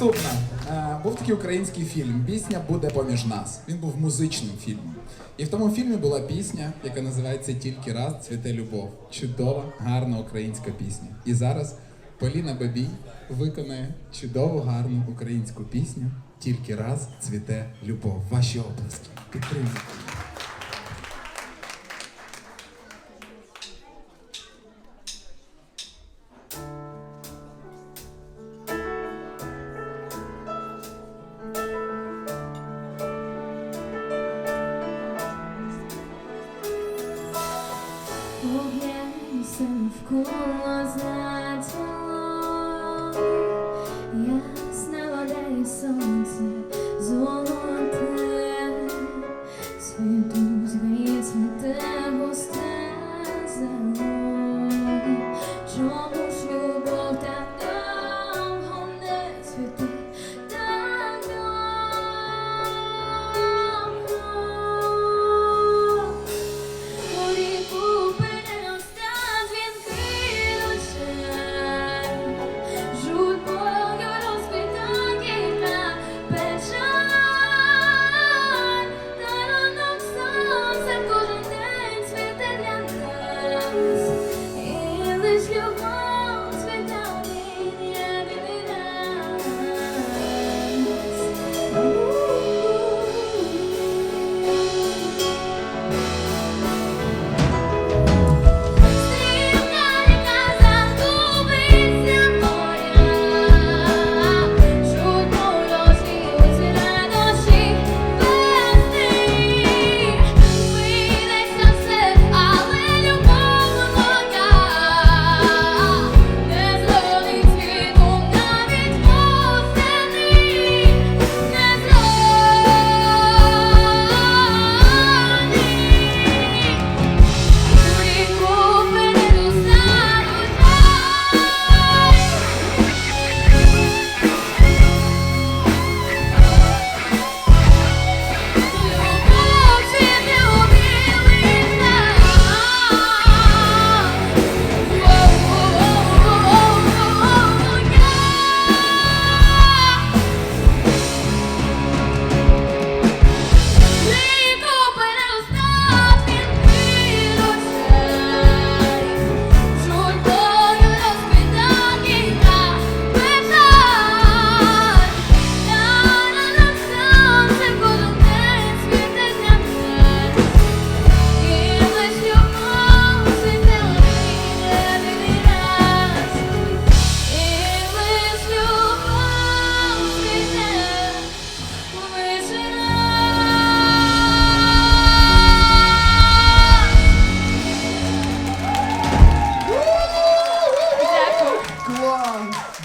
Наступна. Е, був такий український фільм. Пісня буде поміж нас. Він був музичним фільмом. І в тому фільмі була пісня, яка називається Тільки раз цвіте любов. Чудова, гарна українська пісня. І зараз Поліна Бабій виконає чудову, гарну українську пісню Тільки раз цвіте любов. Ваші оплески. Підтримуйте. Поглянься навколо затяло Ясна вода і сонце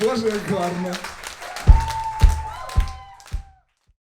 Боже, як гарно!